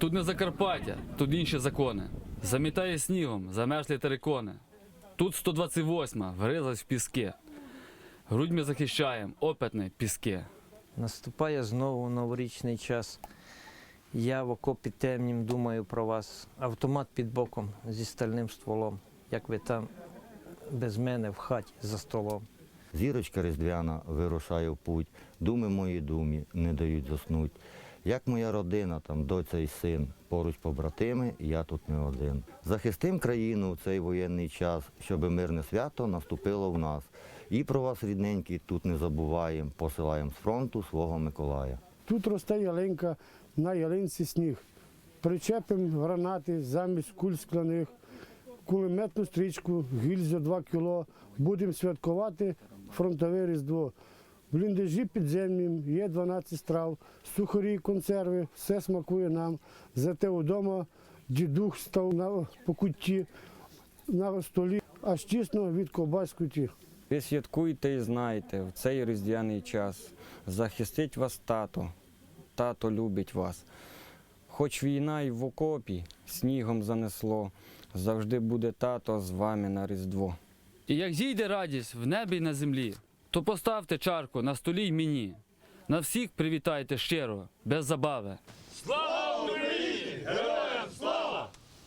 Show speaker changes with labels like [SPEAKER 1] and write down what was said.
[SPEAKER 1] Тут не Закарпаття, тут інші закони. Замітає снігом, замерзлі терикони. Тут 128 вгризлась в піски. Грудьми захищаєм, опитне піски.
[SPEAKER 2] Наступає знову новорічний час. Я в окопі темнім думаю про вас. Автомат під боком зі стальним стволом, як ви там без мене в хаті за столом.
[SPEAKER 3] Зірочка різдвяна вирушає в путь, думи мої думі не дають заснуть. Як моя родина, там доця і син, поруч побратими, я тут не один. Захистим країну в цей воєнний час, щоби мирне свято наступило в нас. І про вас, рідненькі, тут не забуваєм, посилаєм з фронту свого Миколая.
[SPEAKER 4] Тут росте ялинка, на ялинці сніг. Причепимо гранати замість куль скляних, кулеметну стрічку, гільзу 2 кіло. Будемо святкувати фронтове різдво. В бліндажі підземнім є 12 страв, сухарі, консерви, все смакує нам. Зате вдома дідух став на покутті, на столі, аж тісно від ковбас куті.
[SPEAKER 5] Ви святкуйте і знайте, в цей різдвяний час захистить вас тато, тато любить вас. Хоч війна й в окопі снігом занесло, завжди буде тато з вами на Різдво.
[SPEAKER 1] І як зійде радість в небі й на землі, то поставте чарку на столі й мені. На всіх привітайте щиро, без забави.
[SPEAKER 6] Слава